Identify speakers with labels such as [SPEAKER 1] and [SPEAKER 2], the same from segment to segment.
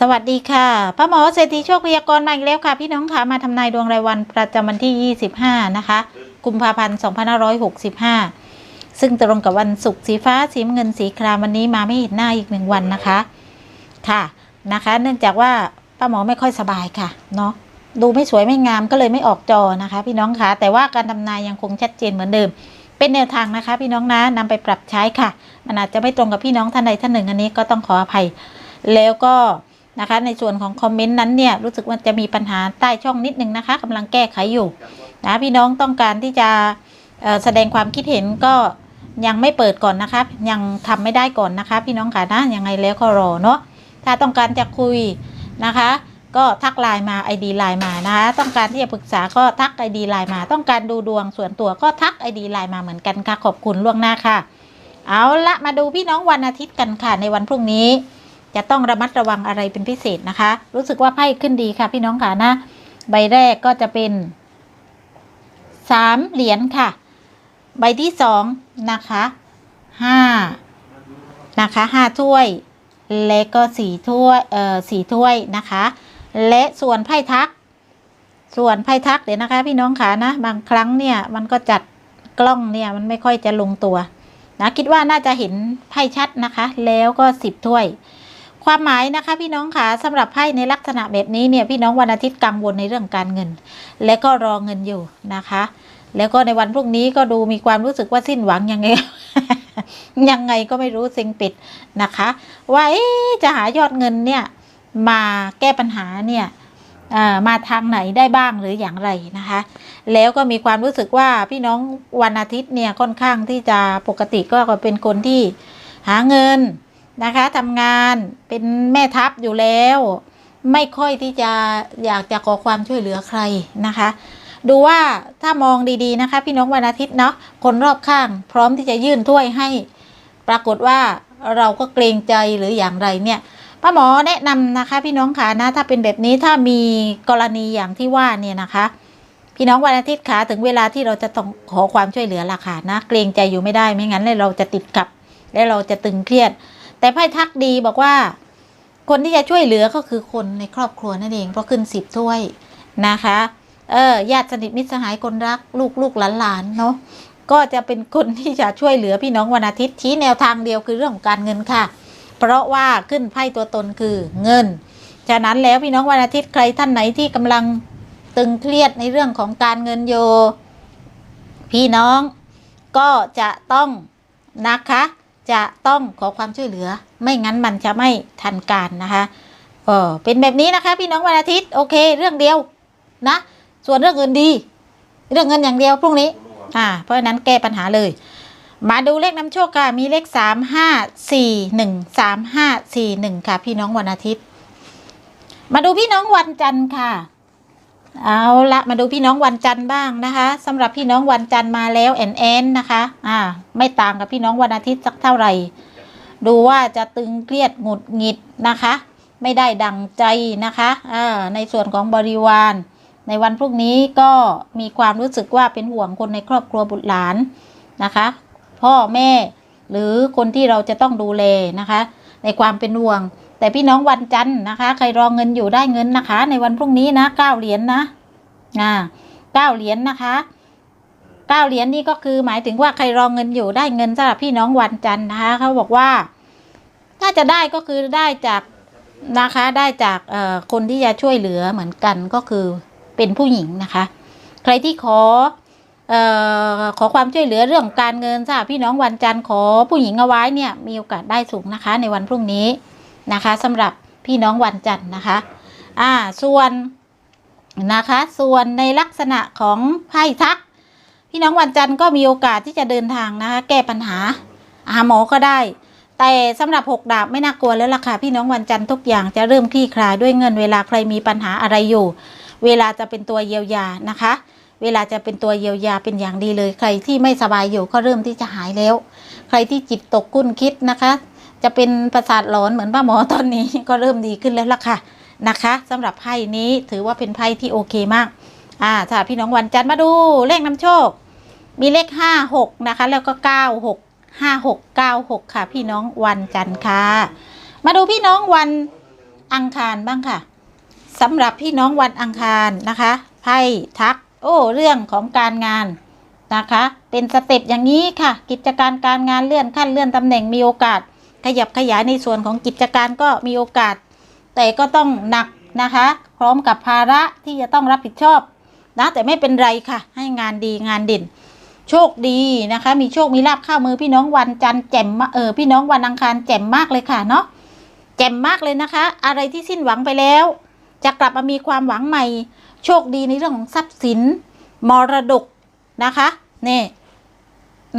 [SPEAKER 1] สวัสดีค่ะป้าหมอเศรษฐีโชคพยากรณ์มาอีกแล้วค่ะ พี่น้องค่ะมาทำนายดวงรายวันประจำวันที่ 25 นะคะ กุมภาพันธ์2565 ซึ่งตรงกับวันศุกร์สีฟ้าสีเงินสีครามวันนี้มาไม่เห็นหน้าอีกหนึ่งวันนะคะค่ะนะคะ เนื่องจากว่าป้าหมอไม่ค่อยสบายค่ะเนาะดูไม่สวยไม่งามก็เลยไม่ออกจอนะคะ พี่น้องคะแต่ว่าการทำนายยังคงชัดเจนเหมือนเดิม เป็นแนวทางนะคะ พี่น้องนะนำไปปรับใช้ค่ะ มันอาจจะไม่ตรงกับพี่น้องท่านใดท่านหนึ่งอันนี้ก็ต้องขออภัย แล้วก็ นะคะ ในส่วนของคอมเมนต์นั้นเนี่ยรู้สึกว่าจะมีปัญหาใต้ช่องนิดนึงนะคะกำลังแก้ไขอยู่นะพี่น้องต้องการที่จะแสดงความคิดเห็นก็ยังไม่เปิดก่อนนะคะยังทำไม่ได้ก่อนนะคะ พี่น้องค่ะนะยังไงแล้วก็รอเนาะถ้าต้องการจะคุยนะคะ ก็ทักไลน์มา ID ไลน์มานะคะ ต้องการที่จะปรึกษาก็ทัก ID ไลน์มา ต้องการดูดวงส่วนตัวก็ทัก ID ไลน์มาเหมือนกันค่ะขอบคุณล่วงหน้าค่ะ เอาละมาดูพี่น้องวันอาทิตย์กันค่ะในวันพรุ่งนี้ จะต้องระมัดระวังอะไรเป็นพิเศษนะคะ รู้สึกว่าไพ่ขึ้นดีค่ะพี่น้องค่ะนะ ใบแรกก็จะเป็นสามเหรียญค่ะ ใบที่สองนะคะห้านะคะห้าถ้วย และก็สี่ถ้วยเอ่อสี่ถ้วยนะคะ และส่วนไพ่ทัก ส่วนไพ่ทักเดี๋ยวนะคะ พี่น้องค่ะนะ บางครั้งเนี่ยมันก็จัดกล้องเนี่ยมันไม่ค่อยจะลงตัวนะคิดว่าน่าจะเห็นไพ่ชัดนะคะ แล้วก็สิบถ้วย ความหมายนะคะพี่น้องค่ะสำหรับไพ่ในลักษณะแบบนี้เนี่ยพี่น้องวันอาทิตย์กังวลในเรื่องการเงิน และก็รอเงินอยู่นะคะ แล้วก็ในวันพรุ่งนี้ก็ดูมีความรู้สึกว่าสิ้นหวังยังไงยังไงก็ไม่รู้เซ็งปิดนะคะ ว่าจะหายอดเงินเนี่ยมาแก้ปัญหาเนี่ยมาทางไหนได้บ้างหรืออย่างไรนะคะ แล้วก็มีความรู้สึกว่าพี่น้องวันอาทิตย์เนี่ยค่อนข้างที่จะปกติก็เป็นคนที่หาเงิน นะคะทำงานเป็นแม่ทัพอยู่แล้ว ไม่ค่อยที่จะอยากจะขอความช่วยเหลือใครนะคะ ดูว่าถ้ามองดีๆนะคะ พี่น้องวันอาทิตย์เนาะคนรอบข้าง พร้อมที่จะยื่นถ้วยให้ ปรากฏว่าเราก็เกรงใจหรืออย่างไรเนี่ยป้าหมอแนะนำนะคะพี่น้องขานะถ้าเป็นแบบนี้ถ้ามีกรณีอย่างที่ว่าเนี่ยนะคะ พี่น้องวันอาทิตย์ขาถึงเวลาที่เราจะต้องขอความช่วยเหลือล่ะค่ะนะเกรงใจอยู่ไม่ได้ไม่งั้นเลยเราจะติดกับ และเราจะตึงเครียด แต่ไพ่ทักดีบอกว่า คนที่จะช่วยเหลือก็คือคนในครอบครัวนั่นเอง เพราะขึ้นสิบถ้วยนะคะ เออญาติสนิทมิตรสหายคนรัก ลูกลูกหลานหลานๆเนาะก็จะเป็นคนที่จะช่วยเหลือพี่น้องวันอาทิตย์ชี้แนวทางเดียวคือเรื่องของการเงินค่ะ เพราะว่าขึ้นไพ่ตัวตนคือเงินฉะนั้นแล้วพี่น้องวันอาทิตย์ใครท่านไหนที่กำลังตึงเครียดในเรื่องของการเงินโยพี่น้องก็จะต้องนะคะ จะต้องขอความช่วยเหลือ ไม่งั้นมันจะไม่ทันการนะคะเออเป็นแบบนี้นะคะ พี่น้องวันอาทิตย์โอเค เรื่องเดียวนะ ส่วนเรื่องเงินดี เรื่องเงินอย่างเดียวพรุ่งนี้ อ่า เพราะฉะนั้นแก้ปัญหาเลย มาดูเลขนำโชคค่ะมีเลขสามห้าสี่หนึ่งสามห้าสี่หนึ่งค่ะ พี่น้องวันอาทิตย์ มาดูพี่น้องวันจันทร์ค่ะ เอาละมาดูพี่น้องวันจันทร์บ้างนะคะสำหรับพี่น้องวันจันทร์มาแล้วแอนแอนนะคะอ่าไม่ต่างกับพี่น้องวันอาทิตย์สักเท่าไหร่ ดูว่าจะตึงเครียดหงุดหงิดนะคะ ไม่ได้ดังใจนะคะอ่าในส่วนของบริวาร ในวันพรุ่งนี้ก็มีความรู้สึกว่าเป็นห่วงคนในครอบครัวบุตรหลานนะคะ พ่อแม่หรือคนที่เราจะต้องดูแลนะคะ ในความเป็นห่วง แต่พี่น้องวันจันทร์นะคะ ใครรองเงินอยู่ได้เงินนะคะ ในวันพรุ่งนี้นะเก้าเหรียญนะอ่าเก้าเหรียญนะคะเก้าเหรียญนี่ก็คือหมายถึงว่าใครรองเงินอยู่ได้เงินสำหรับพี่น้องวันจันทร์นะคะเขาบอกว่าถ้าจะได้ก็คือได้จากนะคะได้จากเอ่อคนที่จะช่วยเหลือเหมือนกันก็คือเป็นผู้หญิงนะคะ ใครที่ขอเอ่อขอความช่วยเหลือเรื่องการเงินสำหรับพี่น้องวันจันทร์ขอผู้หญิงเอาไว้เนี่ยมีโอกาสได้สูงนะคะ ในวันพรุ่งนี้ นะคะสำหรับพี่น้องวันจันทร์นะคะ อ่า ส่วนนะคะ ส่วนในลักษณะของไพ่ทัก พี่น้องวันจันทร์ก็มีโอกาสที่จะเดินทางนะคะ แก้ปัญหาหาหมอก็ได้ แต่สำหรับหกดาบไม่น่ากลัวแล้วล่ะค่ะพี่น้องวันจันทร์ทุกอย่างจะเริ่มคลี่คลายด้วยเงินเวลาใครมีปัญหาอะไรอยู่ เวลาจะเป็นตัวเยียวยานะคะ เวลาจะเป็นตัวเยียวยาเป็นอย่างดีเลย ใครที่ไม่สบายอยู่ก็เริ่มที่จะหายแล้ว ใครที่จิตตกกุ้นคิดนะคะ จะเป็นประสาทหลอนเหมือนป้าหมอตอนนี้ก็เริ่มดีขึ้นแล้วล่ะค่ะนะคะสำหรับไพ่นี้ถือว่าเป็นไพ่ที่โอเคมากอ่าถ้าพี่น้องวันจันทร์มาดูเลขนำโชค มีเลขห้าหกนะคะ แล้วก็เก้าหกห้าหกเก้าหกค่ะ พี่น้องวันจันทร์ค่ะ มาดูพี่น้องวันอังคารบ้างค่ะสำหรับพี่น้องวันอังคารนะคะไพ่ทัก โอ้เรื่องของการงานนะคะ เป็นสเต็ปอย่างนี้ค่ะ กิจการการงานเลื่อนขั้นเลื่อนตำแหน่งมีโอกาส ขยับขยายในส่วนของกิจการก็มีโอกาส แต่ก็ต้องหนักนะคะ พร้อมกับภาระที่จะต้องรับผิดชอบนะแต่ไม่เป็นไรค่ะ ให้งานดีงานเด่น โชคดีนะคะ มีโชคมีลาบข้ามือพี่น้องวันจันทร์แจ่มเออพี่น้องวันอังคารแจ่มมากเลยค่ะเนาะแจ่มมากเลยนะคะ อะไรที่สิ้นหวังไปแล้ว จะกลับมามีความหวังใหม่ โชคดีในเรื่องของทรัพย์สิน มรดกนะคะนี่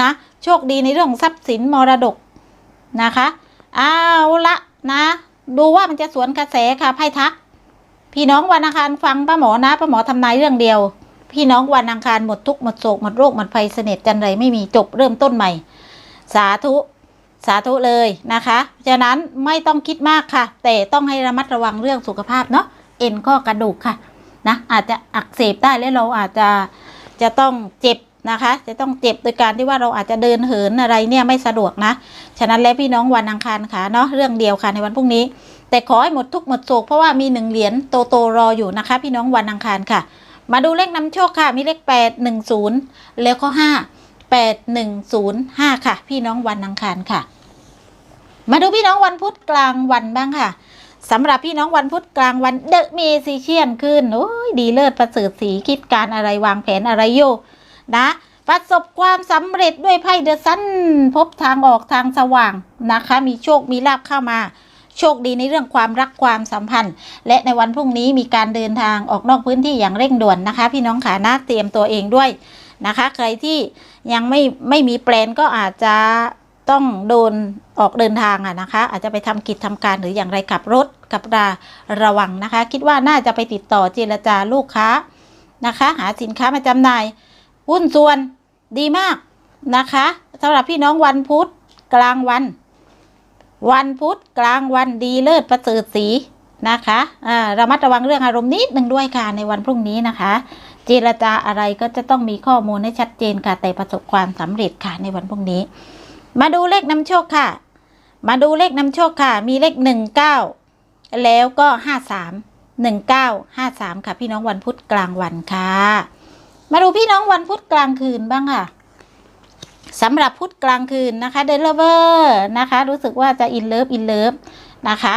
[SPEAKER 1] นะโชคดีในเรื่องของทรัพย์สินมรดก นะคะเอาละนะ ดูว่ามันจะสวนกระแสค่ะไพ่ทัก พี่น้องวันอังคารฟังป้าหมอนะป้าหมอทำนายเรื่องเดียว พี่น้องวันอังคารหมดทุกข์หมดโศกหมดโรคหมดภัยเสน็จจันไรไม่มีจบเริ่มต้นใหม่ สาธุสาธุเลยนะคะฉะนั้นไม่ต้องคิดมากค่ะ แต่ต้องให้ระมัดระวังเรื่องสุขภาพเนาะเอ็นข้อกระดูกค่ะนะอาจจะอักเสบได้และเราอาจจะจะต้องเจ็บ นะคะ จะต้องเจ็บโดยการที่ว่าเราอาจจะเดินเหินอะไรเนี่ยไม่สะดวกนะ ฉะนั้นแล้วพี่น้องวันอังคารค่ะเนาะเรื่องเดียวค่ะในวันพรุ่งนี้ แต่ขอให้หมดทุกหมดโศกเพราะว่ามีหนึ่งเหรียญโตโตรออยู่นะคะ พี่น้องวันอังคารค่ะ มาดูเลขนำโชคค่ะ มีเลขแปดหนึ่งศูนย์แล้วก็ห้าแปดหนึ่งศูนย์ห้าค่ะ พี่น้องวันอังคารค่ะ มาดูพี่น้องวันพุธกลางวันบ้างค่ะสำหรับพี่น้องวันพุธกลางวันเดอะเมซิเชียนขึ้นโอ้ยดีเลิศประเสริฐสีคิดการอะไรวางแผนอะไรอยู่ นะประสบความสำเร็จด้วยไพ่เดอะซันพบทางออกทางสว่างนะคะ มีโชคมีลาภเข้ามา โชคดีในเรื่องความรักความสัมพันธ์ และในวันพรุ่งนี้มีการเดินทางออกนอกพื้นที่อย่างเร่งด่วนนะคะ พี่น้องขานะเตรียมตัวเองด้วยนะคะ ใครที่ยังไม่ไม่มีแปลนก็อาจจะต้องโดนออกเดินทางอะนะคะ อาจจะไปทำกิจทำการหรืออย่างไรขับรถกับราระวังนะคะ คิดว่าน่าจะไปติดต่อเจรจาลูกค้านะคะ หาสินค้ามาจำหน่าย หุ้นส่วนดีมากนะคะสำหรับพี่น้องวันพุธกลางวัน วันพุธกลางวันดีเลิศประเสริฐสีนะคะอ่าระมัดระวังเรื่องอารมณ์นิดหนึ่งด้วยค่ะในวันพรุ่งนี้นะคะ เจรจาอะไรก็จะต้องมีข้อมูลให้ชัดเจนค่ะแต่ประสบความสำเร็จค่ะในวันพรุ่งนี้ มาดูเลขนำโชคค่ะ มาดูเลขนำโชคค่ะ มีเลขหนึ่งเก้าแล้วก็ห้าสามหนึ่งเก้าห้าสามค่ะ พี่น้องวันพุธกลางวันค่ะ มาดูพี่น้องวันพุธกลางคืนบ้างค่ะสำหรับพุธกลางคืนนะคะเดลเวอร์นะคะ รู้สึกว่าจะอินเลิฟอินเลิฟนะคะ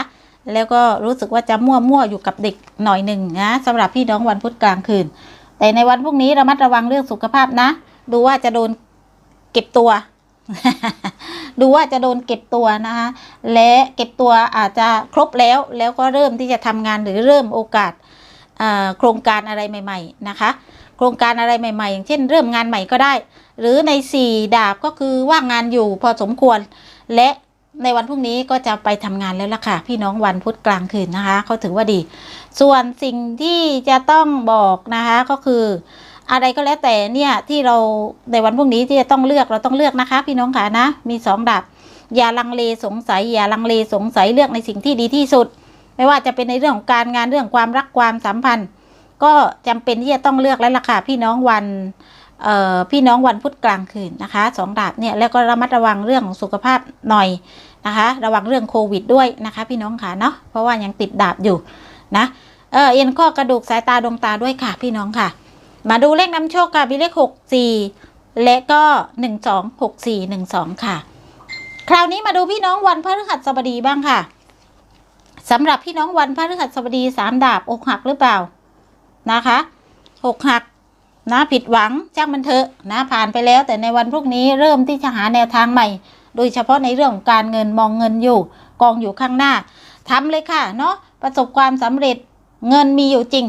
[SPEAKER 1] แล้วก็รู้สึกว่าจะมั่วมั่วอยู่กับเด็กหน่อยหนึ่งนะสำหรับพี่น้องวันพุธกลางคืน แต่ในวันพรุ่งนี้ระมัดระวังเรื่องสุขภาพนะ ดูว่าจะโดนเก็บตัว ดูว่าจะโดนเก็บตัวนะคะและเก็บตัวอาจจะครบแล้วแล้วก็เริ่มที่จะทำงานหรือเริ่มโอกาสโครงการอะไรใหม่ ๆ นะคะ โครงการอะไรใหม่ๆ อย่างเช่น เริ่มงานใหม่ก็ได้ หรือในสี่ดาบก็คือว่างงานอยู่พอสมควร และในวันพรุ่งนี้ก็จะไปทำงานแล้วล่ะค่ะพี่น้องวันพุธกลางคืนนะคะเขาถือว่าดี ส่วนสิ่งที่จะต้องบอกนะคะก็คืออะไรก็แล้วแต่เนี่ยที่เราในวันพรุ่งนี้ที่จะต้องเลือกเราต้องเลือกนะคะ พี่น้องค่ะนะมีสองดาบอย่าลังเลสงสัย อย่าลังเลสงสัยเลือกในสิ่งที่ดีที่สุด ไม่ว่าจะเป็นในเรื่องของการงานเรื่องความรักความสัมพันธ์ ก็จำเป็นที่จะต้องเลือกแล้วล่ะค่ะพี่น้องวันพี่น้องวันพุธกลางคืนนะคะสองดาบเนี่ยแล้วก็ระมัดระวังเรื่องของสุขภาพหน่อยนะคะ ระวังเรื่องโควิดด้วยนะคะ พี่น้องค่ะเนาะเพราะว่ายังติดดาบอยู่นะเออเอ็นข้อกระดูกสายตาดวงตาด้วยค่ะ พี่น้องค่ะ มาดูเลขนำโชคค่ะมีเลขหกสี่และก็หนึ่งสองหกสี่หนึ่งสองค่ะ คราวนี้มาดูพี่น้องวันพฤหัสบดีบ้างค่ะสำหรับพี่น้องวันพฤหัสบดีสามดาบอกหักหรือเปล่า นะคะอกหักนะผิดหวังจ้างมันเถอะนะผ่านไปแล้ว แต่ในวันพรุ่งนี้เริ่มที่จะหาแนวทางใหม่ โดยเฉพาะในเรื่องของการเงินมองเงินอยู่ กองอยู่ข้างหน้าทำเลยค่ะเนาะประสบความสำเร็จเงินมีอยู่จริง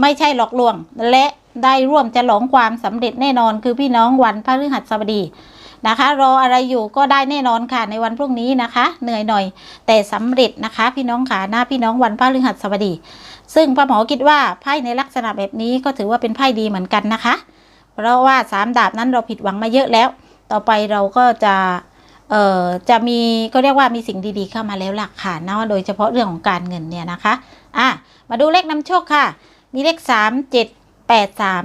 [SPEAKER 1] ไม่ใช่หลอกลวง และได้ร่วมจะหลงความสำเร็จแน่นอนคือพี่น้องวันพฤหัสบดีนะคะ รออะไรอยู่ก็ได้แน่นอนค่ะในวันพรุ่งนี้นะคะ เหนื่อยหน่อย แต่สำเร็จนะคะ พี่น้องขาหน้าพี่น้องวันพฤหัสบดี ซึ่งป้าหมอคิดว่าไพ่ในลักษณะแบบนี้ก็ถือว่าเป็นไพ่ดีเหมือนกันนะคะ เพราะว่าสามดาบนั้นเราผิดหวังมาเยอะแล้ว ต่อไปเราก็จะเอ่อจะมีก็เรียกว่ามีสิ่งดีๆเข้ามาแล้วล่ะค่ะนะโดยเฉพาะเรื่องของการเงินเนี่ยนะคะอะมาดูเลขนำโชคค่ะ มีเลขสามเจ็ดแปดสาม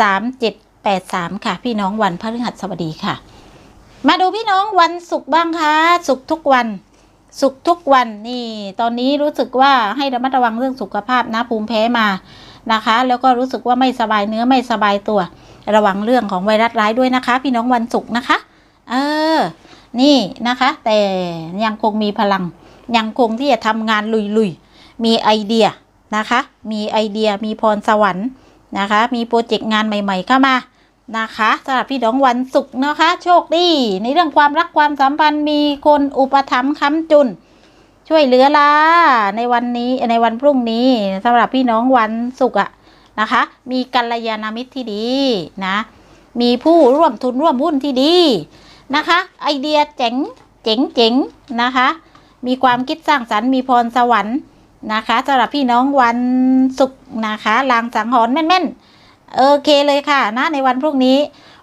[SPEAKER 1] สามเจ็ดแปดสามค่ะ พี่น้องวันพฤหัสบดีค่ะ มาดูพี่น้องวันศุกร์บ้างค่ะศุกร์ทุกวัน สุขทุกวันนี่ ตอนนี้รู้สึกว่าให้ระมัดระวังเรื่องสุขภาพนะภูมิแพ้มานะคะ แล้วก็รู้สึกว่าไม่สบายเนื้อไม่สบายตัว ระวังเรื่องของไวรัสร้ายด้วยนะคะ พี่น้องวันศุกร์นะคะ เออ นี่นะคะ แต่ยังคงมีพลัง ยังคงที่จะทำงานลุยๆ มีไอเดียนะคะ มีไอเดียมีพรสวรรค์นะคะ มีโปรเจกต์งานใหม่ ๆ เข้ามา นะคะสำหรับพี่น้องวันศุกร์นะคะ โชคดี ในเรื่องความรักความสัมพันธ์มีคนอุปถัมภ์ค้ำจุน ช่วยเหลือละในวันนี้ในวันพรุ่งนี้สำหรับพี่น้องวันศุกร์อะนะคะ มีกัลยาณมิตรที่ดีนะ มีผู้ร่วมทุนร่วมหุ้นที่ดีนะคะ ไอเดียเจ๋งเจ๋งเจ๋งนะคะ มีความคิดสร้างสรรค์มีพรสวรรค์นะคะสำหรับพี่น้องวันศุกร์นะคะลางสังหรณ์แม่นๆ โอเคเลยค่ะนะในวันพรุ่งนี้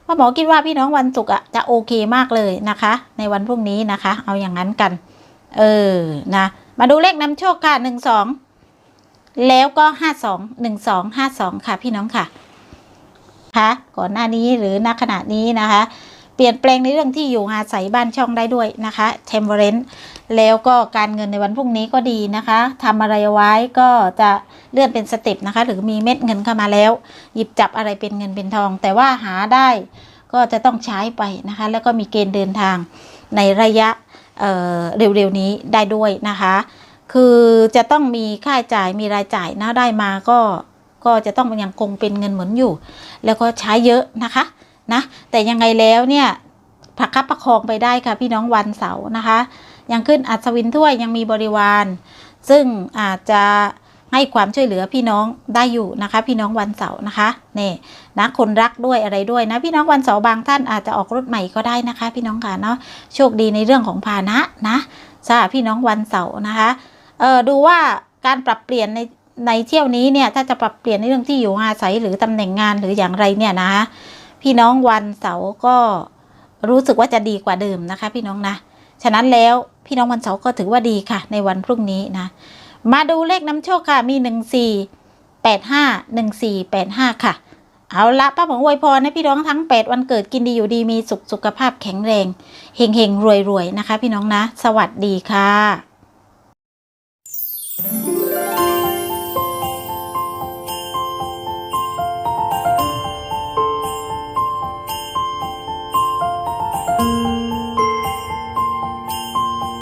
[SPEAKER 1] พ่อหมอคิดว่าพี่น้องวันศุกร์อะจะโอเคมากเลยนะคะ ในวันพรุ่งนี้นะคะ เอาอย่างนั้นกัน เออนะมาดูเลขนำโชคค่ะหนึ่งสองแล้วก็ห้าสองหนึ่งสองห้าสองค่ะพี่น้องค่ะคะก่อนหน้านี้หรือณขณะนี้นะคะ เปลี่ยนแปลงในเรื่องที่อยู่อาศัยบ้านช่องได้ด้วยนะคะเทมเบรนแล้วก็การเงินในวันพรุ่งนี้ก็ดีนะคะทำอะไรไว้ก็จะเลื่อนเป็นสเต็ปนะคะ หรือมีเม็ดเงินเข้ามาแล้ว หยิบจับอะไรเป็นเงินเป็นทอง แต่ว่าหาได้ก็จะต้องใช้ไปนะคะ แล้วก็มีเกณฑ์เดินทางในระยะเเร็วๆนี้ได้ด้วยนะคะ คือจะต้องมีค่าใช้จ่ายมีรายจ่ายนะได้มาก็ก็จะต้องยังคงเป็นเงินเหมือนอยู่ แล้วก็ใช้เยอะนะคะ นะ แต่ยังไงแล้วเนี่ยผักคับประคองไปได้ค่ะพี่น้องวันเสาร์นะคะ ยังขึ้นอัศวินถ้วยยังมีบริวาร ซึ่งอาจจะให้ความช่วยเหลือพี่น้องได้อยู่นะคะ พี่น้องวันเสาร์นะคะนี่นะคนรักด้วยอะไรด้วยนะ พี่น้องวันเสาร์บางท่านอาจจะออกรถใหม่ก็ได้นะคะ พี่น้องค่ะเนาะโชคดีในเรื่องของพาหนะนะสำหรับพี่น้องวันเสาร์นะคะเออดูว่าการปรับเปลี่ยนในในเที่ยวนี้เนี่ยถ้าจะปรับเปลี่ยนในเรื่องที่อยู่อาศัยหรือตำแหน่งงานหรืออย่างไรเนี่ยนะคะ พี่น้องวันเสาร์ก็รู้สึกว่าจะดีกว่าเดิมนะคะ พี่น้องนะ ฉะนั้นแล้วพี่น้องวันเสาร์ก็ถือว่าดีค่ะ ในวันพรุ่งนี้นะ มาดูเลขน้ำโชคค่ะมีหนึ่งสี่แปดห้าหนึ่งสี่แปดห้าค่ะ เอาละป้าหมออวยพรให้พี่น้องทั้ง 8 วันเกิดกินดีอยู่ดีมีสุขสุขภาพแข็งแรงเฮงเฮงรวยรวยๆนะคะ พี่น้องนะ สวัสดีค่ะ